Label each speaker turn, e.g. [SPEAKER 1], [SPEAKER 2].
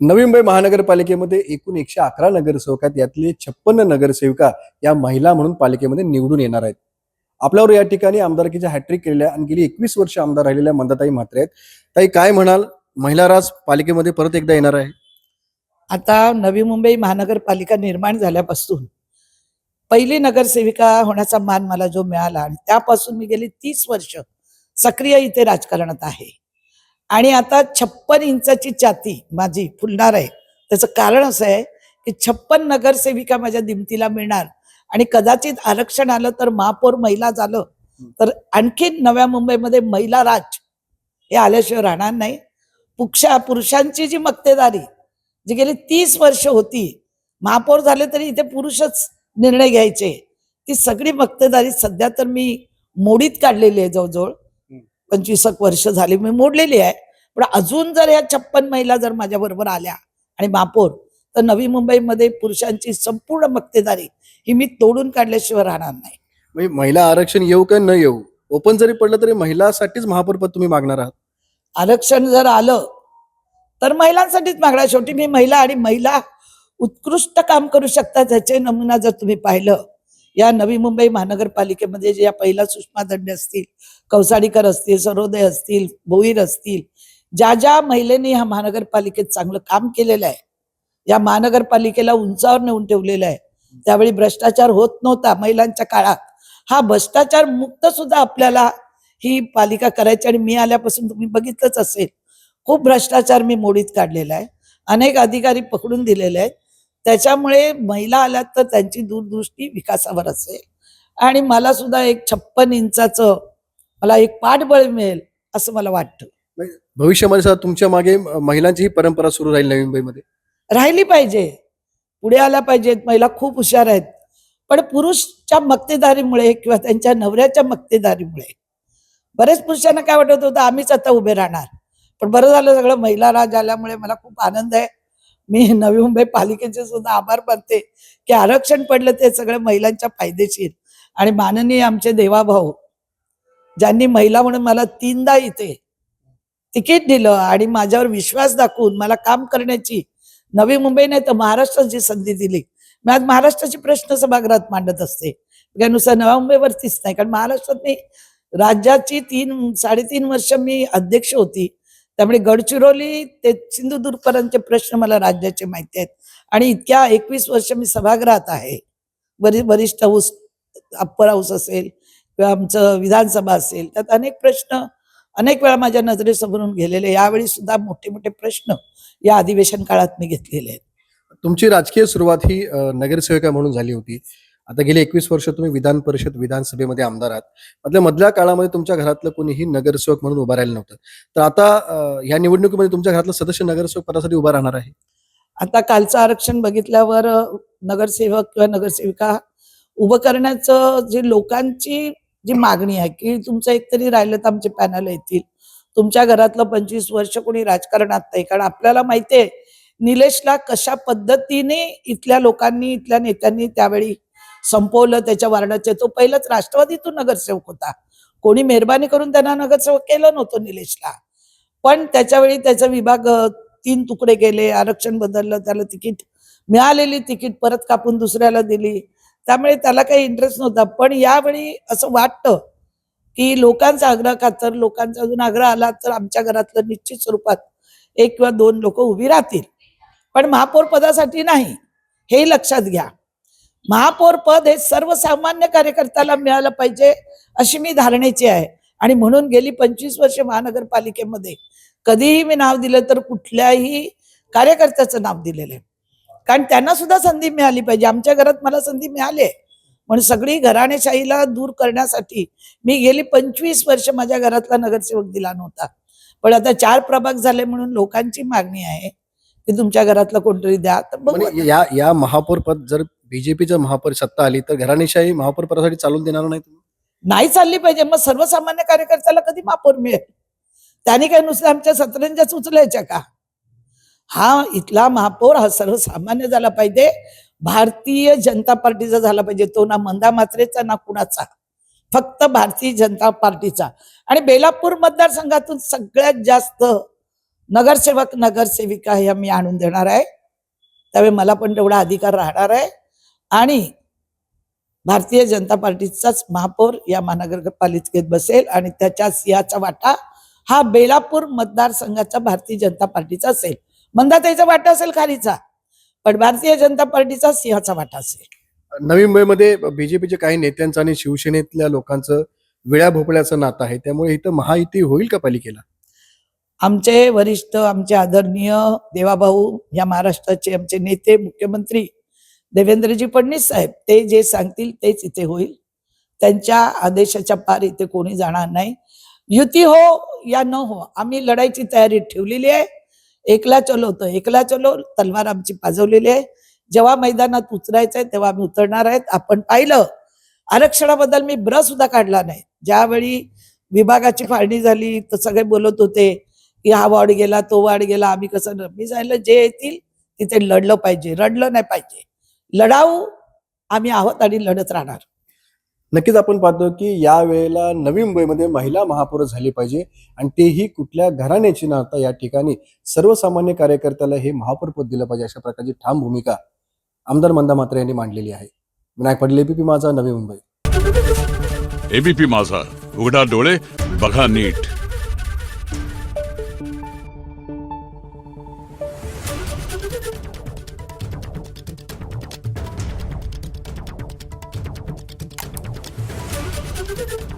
[SPEAKER 1] नवी मुंबई महानगरपालिकेमध्ये एकूण एकशे अकरा नगरसेवक आहेत. यातले छप्पन्न नगरसेविका या महिला म्हणून पालिकेमध्ये निवडून येणार आहेत. आपल्यावर या ठिकाणी आमदारकीच्या हॅट्रिक केलेल्या आणि गेली एकवीस वर्ष आमदार राहिलेल्या मंदाताई म्हात्रे आहेत. ताई काय म्हणाल? महिला राज पालिकेमध्ये परत एकदा येणार आहे.
[SPEAKER 2] आता नवी मुंबई महानगरपालिका निर्माण झाल्यापासून पहिली नगरसेविका होण्याचा मान मला जो मिळाला आणि त्यापासून मी गेली तीस वर्ष सक्रिय इथे राजकारणात आहे. आणि आता छप्पन इंचाची छाती माझी फुलणार आहे. त्याचं कारण असं आहे की छप्पन नगरसेविका माझ्या दिमतीला मिळणार. आणि कदाचित आरक्षण आलं तर महापौर महिला झालं. तर आणखीन नव्या मुंबईमध्ये महिला राज हे आल्याशिवाय राहणार नाही. पुक्षा पुरुषांची जी मक्तेदारी जी गेली तीस वर्ष होती महापौर झाले तरी इथे पुरुषच निर्णय घ्यायचे. ती सगळी मक्तेदारी सध्या तर मी मोडीत काढलेली आहे जवळजवळ. पंचवीस एक वर्ष झाली मी मोडलेली आहे. पण अजून जर या छप्पन महिला जर माझ्या बरोबर आल्या आणि महापौर तर नवी मुंबईमध्ये पुरुषांची संपूर्ण मक्तेदारी ही मी तोडून काढल्याशिवाय राहणार नाही.
[SPEAKER 1] म्हणजे महिला आरक्षण येऊ का न येऊ? ओपन जरी पडलं तरी महिलासाठीच महापौरपद तुम्ही मागणार आहात.
[SPEAKER 2] आरक्षण जर आलं तर महिलांसाठीच मागणार. शेवटी मी महिला आणि महिला उत्कृष्ट काम करू शकतात ह्याचे नमुना जर तुम्ही पाहिलं या नवी मुंबई महानगरपालिकेमध्ये जे या पहिला सुषमा दंडे असतील कौसाडीकर असतील सरोदय असतील भोईर असतील ज्या ज्या महिलेने ह्या महानगरपालिकेत चांगलं काम केलेलं आहे या महानगरपालिकेला उंचावर नेऊन ठेवलेलं आहे त्यावेळी भ्रष्टाचार होत नव्हता महिलांच्या काळात. हा भ्रष्टाचार मुक्त सुद्धा आपल्याला ही पालिका करायची आणि मी आल्यापासून तुम्ही बघितलंच असेल. खूप भ्रष्टाचार मी मोडीत काढलेला आहे. अनेक अधिकारी पकडून दिलेले आहेत. त्याच्यामुळे महिला आल्यात तर त्यांची दूरदृष्टी विकासावर असेल. आणि मला सुद्धा एक छप्पन इंचाचं मला एक पाठबळ मिळेल असं मला वाटतं.
[SPEAKER 1] म्हणजे भविष्यामध्ये सुद्धा तुमच्या मागे महिलांची ही परंपरा सुरू राहील नवी मुंबईमध्ये?
[SPEAKER 2] राहिली पाहिजे. पुढे आल्या पाहिजेत महिला खूप हुशार आहेत. पण पुरुषच्या मक्तेदारीमुळे किंवा त्यांच्या नवऱ्याच्या मक्तेदारीमुळे बरेच पुरुषांना काय वाटत होतं आम्हीच आता उभे राहणार. पण बरं झालं सगळं. महिला राज आल्यामुळे मला खूप आनंद आहे. मी नवी मुंबई पालिकेचे सुद्धा आभार मानते की आरक्षण पडलं ते सगळं महिलांच्या फायदेशीर. आणि माननीय आमचे देवाभाऊ ज्यांनी महिला म्हणून मला तीनदा इथे तिकीट दिलं आणि माझ्यावर विश्वास दाखवून मला काम करण्याची नवी मुंबई नाही तर महाराष्ट्राची संधी दिली. मी आज महाराष्ट्राची प्रश्न सभागृहात मांडत असते. काय नुसतं नव्या मुंबईवरतीच नाही कारण महाराष्ट्रात मी राज्याची तीन साडेतीन वर्ष मी अध्यक्ष होती. त्यामुळे गडचिरोली ते सिंधुदुर्गपर्यंतचे प्रश्न मला राज्याचे माहिती आहेत. आणि इतक्या एकवीस वर्ष मी सभागृहात आहे. वरि वरिष्ठ हाऊस अप्पर हाऊस असेल किंवा आमचं विधानसभा असेल त्यात अनेक प्रश्न अनेक वेळा माझ्या नजरेसमोरून गेलेले यावेळी सुद्धा मोठे मोठे प्रश्न या अधिवेशन काळात मी घेतलेले आहेत.
[SPEAKER 1] तुमची राजकीय सुरुवात ही नगरसेविका म्हणून झाली होती. आता गेली एकवीस वर्ष तुम्ही विधान परिषद विधानसभेमध्ये आमदार आहात. मधल्या मधल्या काळामध्ये तुमच्या घरातलं कोणीही नगरसेवक म्हणून उभा राहिलं नव्हतं. तर आता या निवडणुकीमध्ये तुमच्या घरातलं सदस्य नगरसेवक पदासाठी उभा राहणार आहे?
[SPEAKER 2] आता कालचं आरक्षण बघितल्यावर नगरसेवक किंवा नगरसेविका उभं करण्याचं जे लोकांची जी मागणी आहे की तुमचं एकतरी राहिलं तर आमचे पॅनल येतील. तुमच्या घरातलं पंचवीस वर्ष कोणी राजकारणात नाही. कारण आपल्याला माहिती आहे निलेशला कशा पद्धतीने इथल्या लोकांनी इथल्या नेत्यांनी त्यावेळी संपवलं त्याच्या वार्डाचे तो पहिलाच राष्ट्रवादीतून नगरसेवक होता. कोणी मेहरबानी करून त्यांना नगरसेवक केलं नव्हतं निलेशला. पण त्याच्यावेळी त्याचा विभाग तीन तुकडे केले आरक्षण बदललं त्याला तिकीट मिळालेली तिकीट परत कापून दुसऱ्याला दिली. त्यामुळे त्याला काही इंटरेस्ट नव्हता. पण यावेळी असं वाटतं की लोकांचा आग्रह खातर लोकांचा अजून आग्रह आला तर आमच्या घरातलं निश्चित स्वरूपात एक किंवा दोन लोक उभी राहतील. पण महापौर पदासाठी नाही. हे लक्षात घ्या. महापौर पद हे सर्वसामान्य कार्यकर्त्याला मिळालं पाहिजे अशी मी धारणेची आहे. आणि म्हणून गेली पंचवीस वर्ष महानगरपालिकेमध्ये. कधीही मी नाव दिलं तर कुठल्याही कार्यकर्त्याचं नाव दिलेलं आहे. कारण त्यांना सुद्धा संधी मिळाली पाहिजे. आमच्या घरात मला संधी मिळाली. आहे म्हणून सगळी घराणेशाहीला दूर करण्यासाठी मी गेली पंचवीस वर्ष माझ्या घरातला नगरसेवक दिला नव्हता. पण आता चार प्रभाग झाले म्हणून लोकांची मागणी आहे की तुमच्या घरातलं कोणतरी द्या. तर
[SPEAKER 1] म्हणजे या या महापौर पद जर बीजेपीचं महापौर सत्ता आली तर घराणेशाही महापौर पदासाठी चालून देणार नाही
[SPEAKER 2] नाही चालली पाहिजे. मग सर्वसामान्य कार्यकर्त्याला कधी महापौर मिळेल? त्याने काय नुसतं आमच्या सतरंजाच उचलायच्या का? हा इथला महापौर हा सर्वसामान्य झाला पाहिजे. भारतीय जनता पार्टीचा झाला पाहिजे. तो ना मंदा मात्रेचा ना कुणाचा. फक्त भारतीय जनता पार्टीचा. आणि बेलापूर मतदारसंघातून सगळ्यात जास्त नगरसेवक नगरसेविका ह्या मी आणून देणार आहे. त्यावेळी मला पण तेवढा अधिकार राहणार आहे. आणि भारतीय जनता पार्टीचाच महापौर या महानगरपालिकेत बसेल आणि त्याच्या सिंहाचा वाटा हा बेलापूर मतदारसंघाचा भारतीय जनता पार्टीचा असेल. मंदाताईचा वाटा असेल खालीचा पण भारतीय जनता पार्टीचा सिंहाचा वाटा असेल.
[SPEAKER 1] नवी मुंबईमध्ये बीजेपीच्या काही नेत्यांचं आणि शिवसेनेतल्या लोकांचं वेळा भोपळ्याचं नातं आहे. त्यामुळे इथं महायुती होईल का पालिकेला?
[SPEAKER 2] आमचे वरिष्ठ आमचे आदरणीय देवाभाऊ या महाराष्ट्राचे आमचे नेते मुख्यमंत्री देवेंद्रजी फडणवीस साहेब ते जे सांगतील तेच इथे होईल. त्यांच्या आदेशाच्या पार इथे कोणी जाणार नाही. युती हो या न हो आम्ही लढाईची तयारी ठेवलेली आहे. एकला चलो तर एकला चलो तलवार आमची पाजवलेली आहे. जेव्हा मैदानात उतरायचंय तेव्हा आम्ही उतरणार आहेत. आपण पाहिलं आरक्षणाबद्दल मी ब्र सुद्धा काढला नाही. ज्यावेळी विभागाची फाळणी झाली तर सगळे बोलत होते की हा वॉर्ड गेला तो वॉर्ड गेला आम्ही कसं मी सांगितलं जे येतील तिथे लढलं पाहिजे. रडलं नाही पाहिजे. लढाऊ आम्ही आहोत आणि लढत राहणार.
[SPEAKER 1] नक्कीच आपण पाहतो की या वेळेला नवी मुंबईमध्ये महिला महापौर झाली पाहिजे आणि तेही कुठल्या घराण्याची नाता या ठिकाणी सर्वसामान्य कार्यकर्त्याला हे महापौरपद दिलं पाहिजे अशा प्रकारची ठाम भूमिका आमदार मंदा मात्रे यांनी मांडलेली आहे. विनायक पडले एबीपी माझा नवी मुंबई.
[SPEAKER 3] एबीपी माझा उघडा डोळे बघा नीट. Thank you.